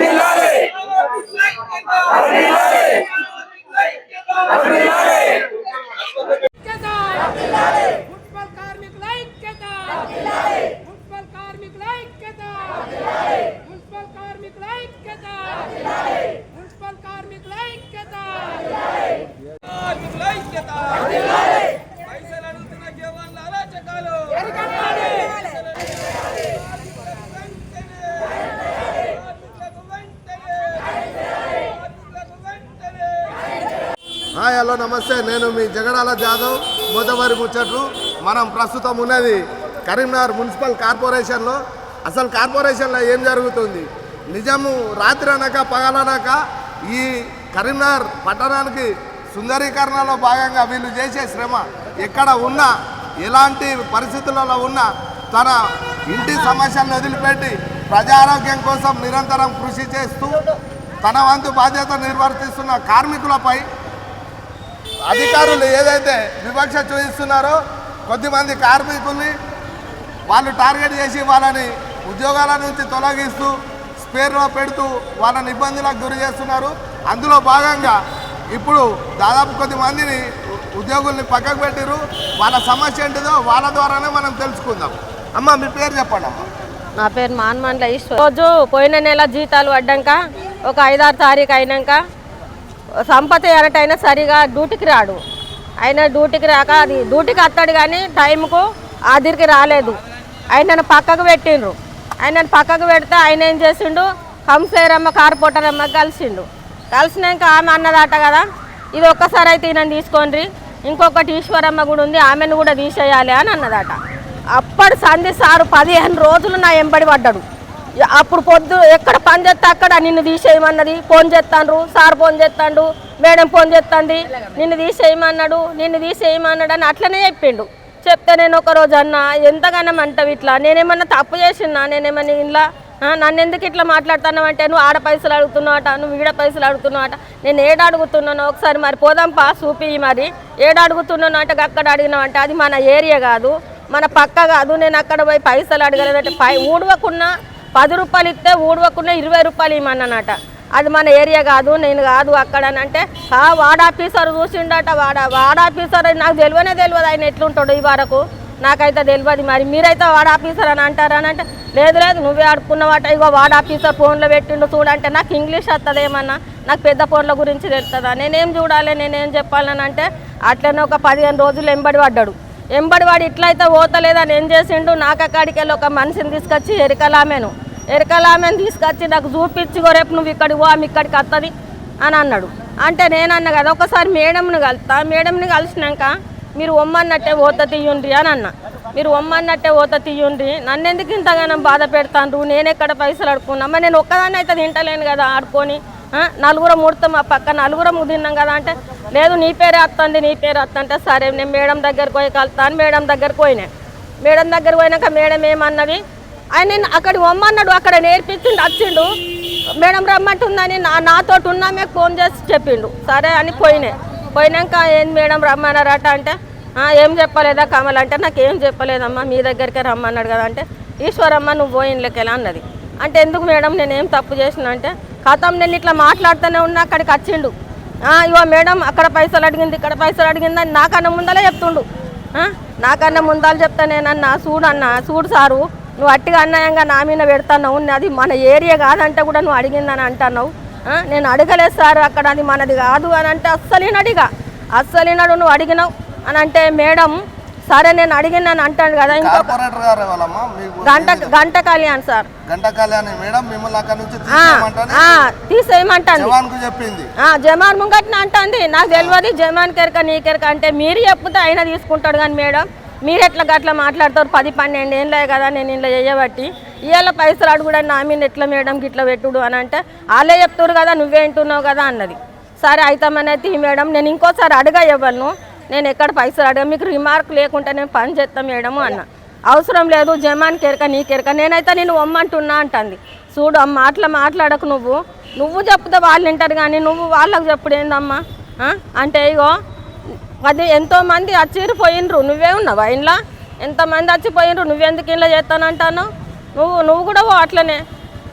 ఐక్యత ఐక్యత మున్సిపల్ కార్మికుల ఐక్యత మున్సిపల్ కార్మికుల ఐక్యత మున్సిపల్ కార్మికుల ఐక్యత మున్సిపల్ కార్మికుల ఐక్యత కార్మికుల ఐక్యత పైసలు అడుగుతున్న జవాన్ల అరాచకాలు కార్మికులకు వెంటనే కార్మికులకు వెంటనే హాయ్ హలో నమస్తే. నేను మీ జగడాల జాదవ్ మోదవరి ముచ్చట్లు. మనం ప్రస్తుతం ఉన్నది కరీంనగర్ మున్సిపల్ కార్పొరేషన్లో. అసలు కార్పొరేషన్లో ఏం జరుగుతుంది? నిజము రాత్రి అనక పగలనక ఈ కరీంనగర్ పట్టణానికి సుందరీకరణలో భాగంగా వీళ్ళు చేసే శ్రమ ఎక్కడ ఉన్నా ఎలాంటి పరిస్థితులలో ఉన్నా తన ఇంటి సమస్యలను వదిలిపెట్టి ప్రజారోగ్యం కోసం నిరంతరం కృషి చేస్తూ తన వంతు బాధ్యత నిర్వర్తిస్తున్న కార్మికులపై అధికారులు ఏదైతే వివక్ష చూపిస్తున్నారో కొద్దిమంది కార్మికుల్ని వాళ్ళు టార్గెట్ చేసి వాళ్ళని ఉద్యోగాల నుంచి తొలగిస్తూ స్పేర్లో పెడుతూ వాళ్ళని ఇబ్బందులకు గురి చేస్తున్నారు. అందులో భాగంగా ఇప్పుడు దాదాపు కొద్ది మందిని ఉద్యోగుల్ని పక్కకు పెట్టిరు వాళ్ళ సమస్య ఏంటిదో వాళ్ళ ద్వారానే మనం తెలుసుకుందాం. అమ్మ మీ పేరు చెప్పండి అమ్మ. నా పేరు మాన్మండ్ల ఈశ్వర్. రోజు పోయిన నెల జీతాలు పడ్డాక ఒక ఐదారు తారీఖు అయినాక సంపత ఎనటైనా సరిగా డ్యూటీకి రాడు. ఆయన డ్యూటీకి రాక అది డ్యూటీకి వస్తాడు కానీ టైంకు ఆదిరికి రాలేదు. ఆయనను పక్కకు పెట్టిండ్రు. ఆయనను పక్కకు పెడితే ఆయన ఏం చేసిండు? కంసేరమ్మ కార్పొరేటరమ్మ కలిసిండు. కలిసినాక ఆమె అన్నదట కదా ఇది ఒక్కసారి అయితే ఈయన తీసుకోండి. ఇంకొకటి ఈశ్వరమ్మ కూడా ఉంది ఆమెను కూడా తీసేయాలి అని అన్నదట. అప్పటి సంధి సారు పదిహేను రోజులు నా ఎంబడి పడ్డాడు. అప్పుడు పొద్దు ఎక్కడ పని చేస్తే అక్కడ నిన్ను తీసేయమన్నది ఫోన్ చేస్తాండ్రు. సార్ ఫోన్ చేస్తాడు మేడం ఫోన్ చేస్తాండి నిన్ను తీసేయమన్నాడు నిన్ను తీసేయమన్నాడు అని అట్లనే చెప్పిండు. చెప్తే నేను ఒక రోజు అన్న ఎంతగానో అంటావు ఇట్లా? నేనేమన్నా తప్పు చేసినా నేనేమన్నా ఇలా నన్ను ఎందుకు ఇట్లా మాట్లాడుతున్నావు అంటే నువ్వు ఆడ పైసలు అడుగుతున్నావు నువ్వు ఈడ పైసలు అడుగుతున్నావు అట నేను ఏడ అడుగుతున్నాను ఒకసారి మరి పోదాంపా చూపి మరి. ఏడ అడుగుతున్నాను అంటే అక్కడ అడిగినావంటే అది మన ఏరియా కాదు మన పక్క కాదు నేను అక్కడ పోయి పైసలు అడగలేదంటే పై ఊడవకున్నా పది రూపాయలు ఇస్తే ఊడవకుండా ఇరవై రూపాయలు ఇమ్మన్నానట. అది మన ఏరియా కాదు నేను కాదు అక్కడ అని అంటే ఆ వార్డ్ ఆఫీసర్ చూసిండట వాడ వార్డ్ ఆఫీసర్ నాకు తెలియనే తెలియదు ఆయన ఎట్లుంటాడు ఈ వరకు. నాకైతే తెలియదు మరి మీరైతే వార్డ్ ఆఫీసర్ అని అంటారా అని అంటే లేదు లేదు నువ్వే ఆడుకున్నవాట ఇగో వార్డ్ ఆఫీసర్ ఫోన్లో పెట్టిండు చూడంటే నాకు ఇంగ్లీష్ వస్తుంది ఏమన్నా నాకు పెద్ద ఫోన్ల గురించి తెలుస్తుందా? నేనేం చూడాలి నేనేం చెప్పాలని అంటే అట్లనే ఒక పదిహేను రోజులు ఎంబడి పడ్డాడు. ఎంబడి వాడు ఇట్లయితే పోతలేదని ఏం చేసిండు? నాకు అక్కడికి వెళ్ళి ఒక మనిషిని తీసుకొచ్చి ఎరికలామెను. ఎరకలామెను తీసుకొచ్చి నాకు చూపించి రేపు నువ్వు ఇక్కడికి పో ఆమె ఇక్కడికి వస్తుంది అని అన్నాడు. అంటే నేను అన్న కదా ఒకసారి మేడంని కలుస్తా. మేడంని కలిసినాక మీరు ఒమ్మన్నట్టే ఓత తీయండి అని అన్న. మీరు ఒమ్మన్నట్టే ఓత తీయండి నన్ను ఎందుకు ఇంతగానో బాధ పెడతాను నేను ఎక్కడ పైసలు అడుకున్నామా నేను ఒక్కదాన్ని అయితే తింటలేను కదా ఆడుకొని నలుగురం ముడతాం ఆ పక్క నలుగురం తిన్నాం కదా అంటే లేదు నీ పేరే వస్తుంది నీ పేరు వస్తుంటే సరే నేను మేడం దగ్గరకు పోయి కలుతాను మేడం దగ్గరకు పోయినా. మేడం దగ్గర పోయినాక మేడం ఏమన్నది? ఆయన నేను అక్కడ వమ్మన్నాడు అక్కడ నేర్పించిండు వచ్చిండు మేడం రమ్మంటుందని నా నాతోటి ఉన్నామే ఫోన్ చేసి చెప్పిండు. సరే అని పోయినాయి పోయినాక ఏం మేడం రమ్మన్నారట అంటే ఏం చెప్పలేదా కమల్? అంటే నాకు ఏం చెప్పలేదమ్మా మీ దగ్గరికే రమ్మన్నాడు కదా అంటే ఈశ్వరమ్మ నువ్వు పోయినలోకెలా అన్నది. అంటే ఎందుకు మేడం నేనేం తప్పు చేసిన అంటే కథం నేను ఇట్లా మాట్లాడుతూనే ఉన్నా అక్కడికి వచ్చిండు ఇవో ఇగో మేడం అక్కడ పైసలు అడిగింది ఇక్కడ పైసలు అడిగిందని నాకన్నా ముందలే చెప్తుండు. నాకన్నా ముందాలు చెప్తా నేనన్నా చూడు అన్న చూడు సారు నువ్వు అట్టిగా అన్యాయంగా నా మీద పెడతావు అది మన ఏరియా కాదంటే కూడా నువ్వు అడిగిందని అంటున్నావు. నేను అడగలేదు సార్ అక్కడ అది మనది కాదు అని అంటే అస్సలు అడిగా అస్సలు నువ్వు అడిగినావు అని అంటే మేడం సరే నేను అడిగినాను అంటాడు కదా ఇంకో కార్పొరేటర్ గారు వాళ్ళమ్మా మీకు గంట గంట కళ్యాణ్ సార్. గంట కళ్యాణి మేడం మిమ్మల్ని అక్కడ నుంచి ఆ, తీసేయమంటని? ఆ, తీసేయమంటాను జవాన్కు చెప్పింది. ఆ, జమాన్ ముంగట్న అంటుంది. నాకు తెలియదు జమాన్ కెరక నీ కెరక అంటే మీరు చెప్తే ఆయన తీసుకుంటాడు కానీ మేడం మీరు ఎట్లా గట్లా మాట్లాడతారు? పది పన్నెండు ఏళ్ళే కదా నేను ఇలా చేయబట్టి. ఇవాళ పైసలు అడుగుడా నా మీద ఎట్లా మేడం గిట్లా పెట్టుడు అని అంటే వాళ్ళే చెప్తారు కదా నువ్వే వింటున్నావు కదా అన్నది. సరే అయితామనైతే ఈ మేడం నేను ఇంకోసారి అడగా ఇవ్వను నేను ఎక్కడ పైసలు అడగా మీకు రిమార్క్ లేకుండా నేను పని చేస్తాం మేడం అన్న. అవసరం లేదు జమాన్ కెరక నీ కెరక. నేనైతే నేను వమ్మంటున్నా అంటుంది. చూడు అమ్మ అట్లా మాట్లాడకు నువ్వు. నువ్వు చెప్తే వాళ్ళు వింటారు కానీ నువ్వు వాళ్ళకు చెప్పుడు ఏందమ్మా? అంటే ఇగో అది ఎంతో మంది వచ్చిర్రు పోయినరు నువ్వే ఉన్నావా ఇంట్లో ఎంతమంది వచ్చి పోయినరు నువ్వెందుకు ఇంట్లో చేస్తానంటాను నువ్వు నువ్వు కూడా అట్లనే.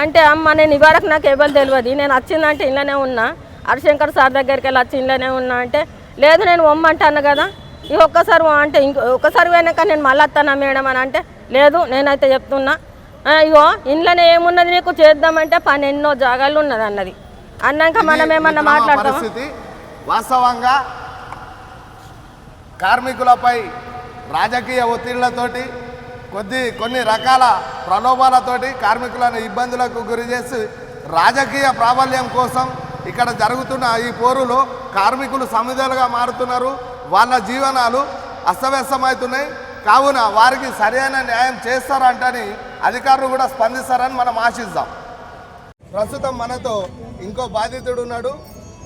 అంటే అమ్మ నేను ఇవరకు నాకు ఎవరు తెలియదు నేను వచ్చిందంటే ఇంట్లోనే ఉన్నా. హరిశంకర్ సార్ దగ్గరికి వెళ్ళి వచ్చి ఇంట్లోనే ఉన్నా అంటే లేదు నేను వమ్మంటాను కదా. ఈ ఒక్కసారి అంటే ఇంకో ఒక్కసారి పోయినాక నేను మళ్ళీ వస్తానా మేడం అని అంటే లేదు నేనైతే చెప్తున్నా. ఇగో ఇంట్లోనే ఏమున్నది నీకు? చేద్దామంటే పని ఎన్నో జాగాలు ఉన్నది అన్నది. అన్నాక మనం ఏమన్నా మాట్లాడతాం వాస్తవంగా కార్మికులపై రాజకీయ ఒత్తిళ్ళతోటి కొద్ది కొన్ని రకాల ప్రలోభాలతోటి కార్మికులను ఇబ్బందులకు గురి చేసి రాజకీయ ప్రాబల్యం కోసం ఇక్కడ జరుగుతున్న ఈ పోరులో కార్మికులు సమిధలుగా మారుతున్నారు. వాళ్ళ జీవనాలు అస్తవ్యస్తమవుతున్నాయి. కావున వారికి సరైన న్యాయం చేస్తారంటని అధికారులు కూడా స్పందిస్తారని మనం ఆశిద్దాం. ప్రస్తుతం మనతో ఇంకో బాధితుడు ఉన్నాడు.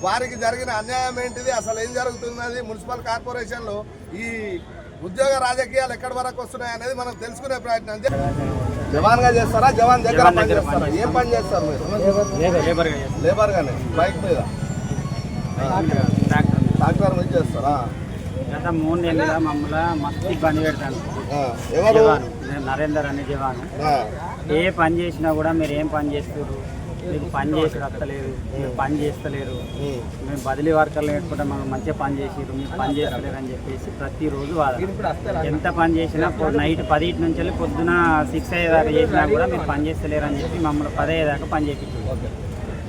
వారికి జరిగిన అన్యాయం ఏంటిది? అసలు ఏం జరుగుతున్నది? మున్సిపల్ కార్పొరేషన్లో ఈ ఉద్యోగ రాజకీయాలు ఎక్కడి వరకు వస్తున్నాయి అనేది మనం తెలుసుకునే ప్రయత్నం జవాన్గా చేస్తారా? జవాన్ దగ్గర పని చేస్తారా ఏం పని చేస్తారు మీరు? లేబర్ గానే? బైక్ మీద? ట్రాక్టర్ చేస్తారా? గత మూడు నెలలుగా మమ్మల్ని మస్తు ఇబ్బంది పెడతాను జవాన్. నేను నరేందర్ అనే జవాన్. ఏ పని చేసినా కూడా మీరు ఏం పని చేస్తారు మీకు పని చేసి వస్తలేదు. మీరు పని చేస్తలేరు. మేము బదిలీ వర్కర్లు పెట్టుకుంటే మనం మంచిగా పని చేసిరు మీరు పని చేస్తలేరు అని చెప్పేసి ప్రతిరోజు వాదన. ఎంత పని చేసినా నైట్ పదిటి నుంచి వెళ్ళి పొద్దున సిక్స్ అయ్యేదాకా చేసినా కూడా మీరు పని చేస్తలేరు అని చెప్పి మమ్మల్ని పదయ్యేదాకా పని చేయించారు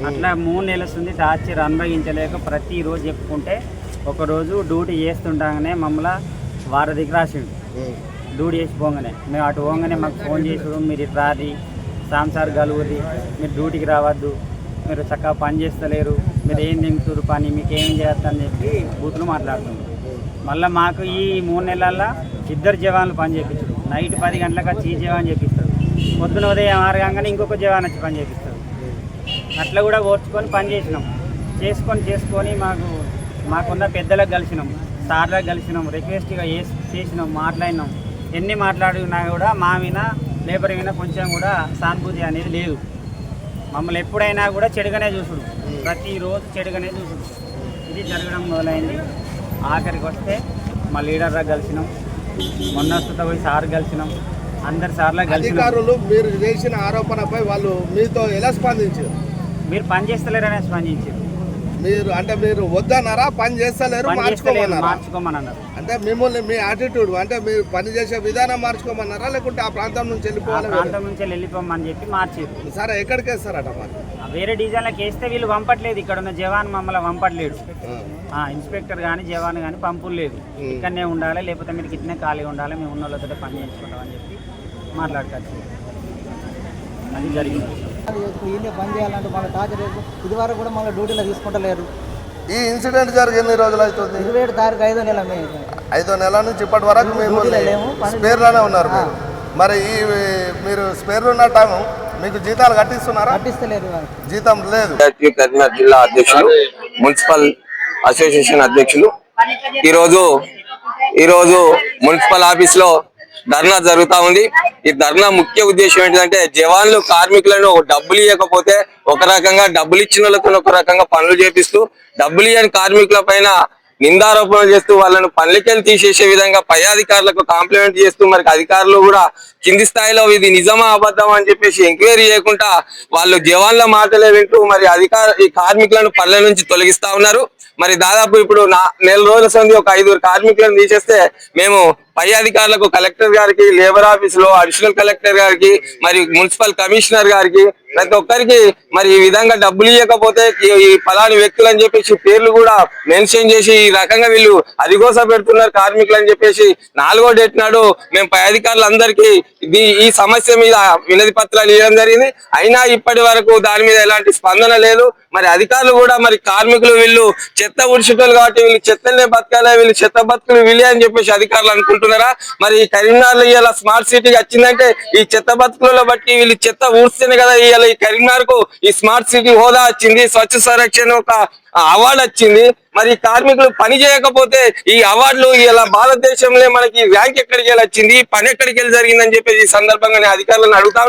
అట్లా మూడు నెలల ఉంది టార్చర్ అనుభవించలేక ప్రతిరోజు చెప్పుకుంటే ఒకరోజు డ్యూటీ చేస్తుండగానే మమ్మల్ని వారి దగ్గర రాసిండు. డ్యూటీ చేసి పోగానే. మేము అటు పోగానే మాకు ఫోన్ చేసుడు మీరు ఇటు రాది సాంసార్ గలువుది మీరు డ్యూటీకి రావద్దు మీరు చక్కగా పని చేస్తలేరు మీరు ఏం తింటురు పని మీకు ఏం చేస్తారని చెప్పి బూతులు మాట్లాడుతున్నారు మళ్ళీ మాకు ఈ మూడు నెలల్లో ఇద్దరు జవాన్లు పని చేయించారు నైట్ పది గంటలకు వచ్చి ఈ జవాన్ చేపిస్తారు. పొద్దున ఉదయం ఆరు కాగానే ఇంకొక జవాన్ వచ్చి పని చేపిస్తారు. అట్లా కూడా ఓర్చుకొని పని చేసినాం. చేసుకొని చేసుకొని మాకు మాకున్న పెద్దలకు కలిసినాం. సార్లకు కలిసినాం. రిక్వెస్ట్గా చేసినాం మాట్లాడినాం. ఎన్ని మాట్లాడినా కూడా మా మీద లేబర్ మీద కొంచెం కూడా సానుభూతి అనేది లేదు. మమ్మల్ని ఎప్పుడైనా కూడా చెడుగానే చూసుడు. ప్రతిరోజు చెడుగానే చూసుడు. ఇది జరగడం మొదలైంది. ఆఖరికి వస్తే మా లీడర్గా కలిసినాం. మొన్నస్తుతో పోయి సార్ కలిసినాం. అందరి సార్లా కలిసి అధికారులు మీరు చేసిన ఆరోపణపై వాళ్ళు మీతో ఎలా స్పందించారు? మీరు పని చేస్తలేరనే స్పందించారు మీరు అంటే మీరు వద్దన్నారా? పని చేస్తలేరు మార్చుకోమన్నారా? అంటే మిమ్మల్ని మీ యాటిట్యూడ్ అంటే మీరు పని చేసే విధానం మార్చుకోమన్నారా? లేకుంటే ఆ ప్రాంతం నుంచి వెళ్ళిపోవాలి ప్రాంతం నుంచి వెళ్ళిపోమని చెప్పి మార్చారు. సరే ఎక్కడికి వేస్తారట మరి? వేరే డిజైన్లకు వేస్తే వీళ్ళు పంపట్లేదు. ఇక్కడ ఉన్న జవాన్ మమ్మల్ని పంపట్లేడు. ఇన్స్పెక్టర్ కానీ జవాన్ కానీ పంపులు లేదు ఇక్కడనే ఉండాలి లేకపోతే మీరు ఇట్నే ఖాళీ ఉండాలి. మేము ఉన్న వాళ్ళతో పని చేయించుకుంటాం అని చెప్పి మాట్లాడుకోవచ్చు. అది జరిగింది. ఈయన చేయాలంటే మళ్ళీ టార్చర్ కూడా మళ్ళీ డ్యూటీలో తీసుకుంటలేరు. ఈ ఇన్సిడెంట్ జరిగి ఎన్ని రోజులు అవుతుంది? ఇరవై ఏడు తారీఖు ఐదో నెల మే ఐదో నెలల నుంచి ఇప్పటి వరకు పని స్పేర్లోనే ఉన్నారు మీరు. మరి ఈ మీరు స్పేర్లో ఉన్న టైం మీకు జీతాలు కట్టిస్తున్నారా? జీతం లేదు. కరీంనగర్ జిల్లా అధ్యక్షులు మున్సిపల్ అసోసియేషన్ అధ్యక్షులు. ఈరోజు ఈరోజు మున్సిపల్ ఆఫీస్లో ధర్నా జరుగుతా ఉంది. ఈ ధర్నా ముఖ్య ఉద్దేశం ఏంటంటే జవాన్లు కార్మికులను డబ్బులు ఇవ్వకపోతే ఒక రకంగా డబ్బులు ఇచ్చిన ఒక రకంగా పనులు చేపిస్తూ డబ్బులు ఇవ్వని కార్మికుల పైన నిందారోపణలు చేస్తూ వాళ్ళను పనులకెళ్ళి తీసేసే విధంగా పై అధికారులకు కాంప్లిమెంట్ చేస్తూ మరి అధికారులు కూడా కింది స్థాయిలో ఇది నిజమా అబద్ధం అని చెప్పేసి ఎంక్వైరీ చేయకుండా వాళ్ళు జవాన్ల మాటలే వింటూ మరి అధికార ఈ కార్మికులను పనుల నుంచి తొలగిస్తా ఉన్నారు. మరి దాదాపు ఇప్పుడు నా నెల రోజుల సంది ఒక ఐదుగురు కార్మికులను తీసేస్తే మేము పై అధికారులకు కలెక్టర్ గారికి లేబర్ ఆఫీస్లో అడిషనల్ కలెక్టర్ గారికి మరి మున్సిపల్ కమిషనర్ గారికి ప్రతి ఒక్కరికి మరి ఈ విధంగా డబ్బులు ఇవ్వకపోతే ఈ- ఫలాని వ్యక్తులు అని చెప్పేసి పేర్లు కూడా మెన్షన్ చేసి ఈ రకంగా వీళ్ళు అదిగోస పెడుతున్నారు కార్మికులు అని చెప్పేసి. నాలుగో డేట్ నాడు మేము పై అధికారులందరికీ ఈ సమస్య మీద వినతి పత్రాలు ఇవ్వడం జరిగింది. అయినా ఇప్పటి వరకు దాని మీద ఎలాంటి స్పందన లేదు. మరి అధికారులు కూడా మరి కార్మికులు వీళ్ళు చెత్త ఉడిచిటోళ్ళు కాబట్టి వీళ్ళు చెత్తలే బతకాలి వీళ్ళు చెత్త బతుకులు వీళ్ళే అని చెప్పేసి అధికారులు అనుకుంటున్నారా? మరి ఈ కరీంనగర్ ఇలా స్మార్ట్ సిటీకి వచ్చిందంటే ఈ చెత్త బతుకులలో బట్టి వీళ్ళు చెత్త ఊడ్స్తేనే కదా ఇవాళ ఈ కరీంనగర్కు ఈ స్మార్ట్ సిటీ హోదా వచ్చింది. స్వచ్ఛ సంరక్షణ ఒక అవార్డు వచ్చింది. మరి కార్మికులు పని చేయకపోతే ఈ అవార్డులు ఇలా భారతదేశంలో మనకి ర్యాంక్ ఎక్కడికి వెళ్ళి వచ్చింది? పని ఎక్కడికి వెళ్ళి జరిగిందని చెప్పేసి ఈ సందర్భంగా నేను అధికారులను అడుగుతా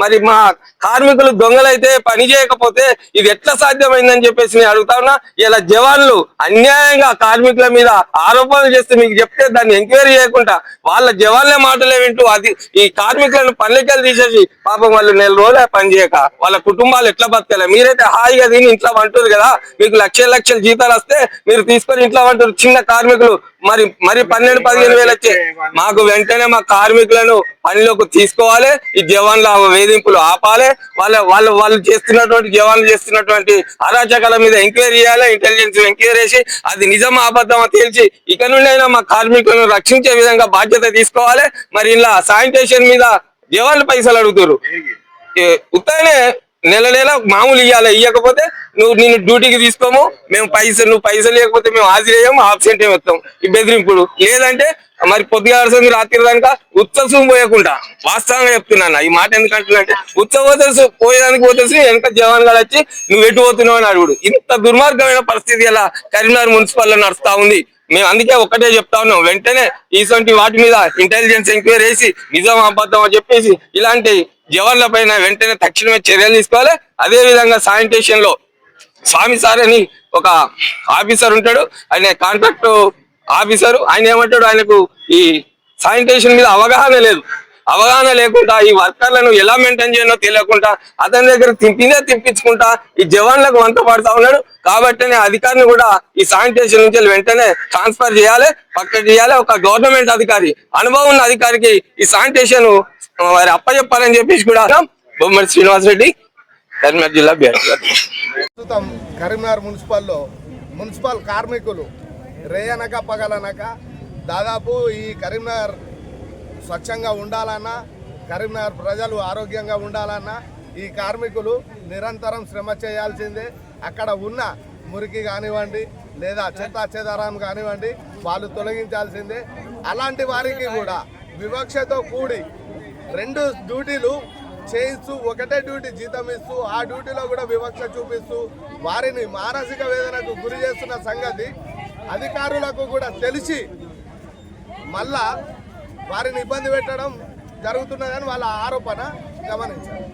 మరి మా కార్మికులు దొంగలైతే పని చేయకపోతే ఇది ఎట్లా సాధ్యమైందని చెప్పేసి నేను అడుగుతా ఉన్నా. ఇలా జవాన్లు అన్యాయంగా కార్మికుల మీద ఆరోపణలు చేస్తే మీకు చెప్తే దాన్ని ఎంక్వైరీ చేయకుండా వాళ్ళ జవాన్లే మాటలే వింటూ అది ఈ కార్మికులను పల్లెకెళ్ళి తీసేసి పాపం వాళ్ళు నెల రోజులు పని చేయక. వాళ్ళ కుటుంబాలు ఎట్లా బతకాలి? మీరైతే హాయిగా తిని ఇంట్లో అంటారు కదా. మీకు లక్షల లక్షల జీతాలు వస్తే మీరు తీసుకొని ఇంట్లో అంటారు చిన్న కార్మికులు మరి మరి పన్నెండు పదిహేను వేలు వచ్చే మాకు వెంటనే మా కార్మికులను పనిలోకి తీసుకోవాలి. ఈ జవాన్ల వేధింపులు ఆపాలి. వాళ్ళ వాళ్ళు వాళ్ళు చేస్తున్నటువంటి జవాన్లు చేస్తున్నటువంటి అరాచకాల మీద ఎంక్వైరీ చేయాలి. ఇంటెలిజెన్స్ ఎంక్వైరీ చేసి అది నిజం అబద్ధమా తేల్చి ఇక నుండి అయినా మా కార్మికులను రక్షించే విధంగా బాధ్యత తీసుకోవాలి. మరి ఇలా శానిటేషన్ మీద జవాన్లు పైసలు అడుగుతారు ఉత్తనే నెల నెల మామూలు ఇవ్వాలి ఇవ్వకపోతే నువ్వు నేను డ్యూటీకి తీసుకోము. మేము పైసలు నువ్వు పైసలు లేకపోతే మేము హాజరయ్యాము ఆబ్సెంట్ ఏమి వస్తాం. ఈ బెదిరింపుడు లేదంటే మరి పొద్దుగా రాత్రి దానిక ఉత్సవం పోయకుండా. వాస్తవంగా చెప్తున్నాను ఈ మాట ఎందుకంటున్నాంటే ఉత్సవ పోయేదానికి పోతే వెనక జవాన్ గారు వచ్చి నువ్వు ఎటు పోతున్నావు? అని అడుగుడు. ఇంత దుర్మార్గమైన పరిస్థితి ఎలా కరీంనగర్ మున్సిపల్లో నడుస్తా ఉంది. మేము అందుకే ఒక్కటే చెప్తా ఉన్నాం. వెంటనే ఇటువంటి వాటి మీద ఇంటెలిజెన్స్ ఎంక్వైరీ చేసి నిజం అబద్ధం అని చెప్పేసి ఇలాంటి జవాన్ల పైన వెంటనే తక్షణమే చర్యలు తీసుకోవాలి. అదే విధంగా శానిటేషన్లో స్వామి సార్ అని ఒక ఆఫీసర్ ఉంటాడు. ఆయన కాంట్రాక్ట్ ఆఫీసర్ ఆయన ఏమంటాడు? ఆయనకు ఈ శానిటేషన్ మీద అవగాహన లేదు. అవగాహన లేకుండా ఈ వర్కర్లను ఎలా మెయింటైన్ చేయాలో తెలియకుండా అతని దగ్గర తిప్పిందే తిప్పించుకుంటా ఈ జవాన్లకు వంత పడతా ఉన్నాడు. కాబట్టి అధికారిని కూడా ఈ శానిటేషన్ నుంచి వెంటనే ట్రాన్స్ఫర్ చేయాలి పక్కన చేయాలి. ఒక గవర్నమెంట్ అధికారి అనుభవం ఉన్న అధికారికి ఈ శానిటేషన్ వారి అప్పచెప్పాలని చెప్పేసి కూడా బొమ్మడి శ్రీనివాస్ రెడ్డి కరీంనగర్ జిల్లా ప్రస్తుతం కరీంనగర్ మున్సిపల్లో మున్సిపల్ కార్మికులు రేయనక పగలనక దాదాపు ఈ కరీంనగర్ స్వచ్ఛంగా ఉండాలన్నా కరీంనగర్ ప్రజలు ఆరోగ్యంగా ఉండాలన్నా ఈ కార్మికులు నిరంతరం శ్రమ చేయాల్సిందే. అక్కడ ఉన్న మురికి కానివ్వండి లేదా చెత్త చెదారం కానివ్వండి వాళ్ళు తొలగించాల్సిందే. అలాంటి వారికి కూడా వివక్షతో కూడి రెండు డ్యూటీలు చేయిస్తూ ఒకటే డ్యూటీ జీతం ఇస్తూ ఆ డ్యూటీలో కూడా వివక్ష చూపిస్తూ వారిని మానసిక వేదనకు గురి చేస్తున్న సంగతి అధికారులకు కూడా తెలిసి మళ్ళా వారిని ఇబ్బంది పెట్టడం జరుగుతున్నదని వాళ్ళ ఆరోపణ గమనించారు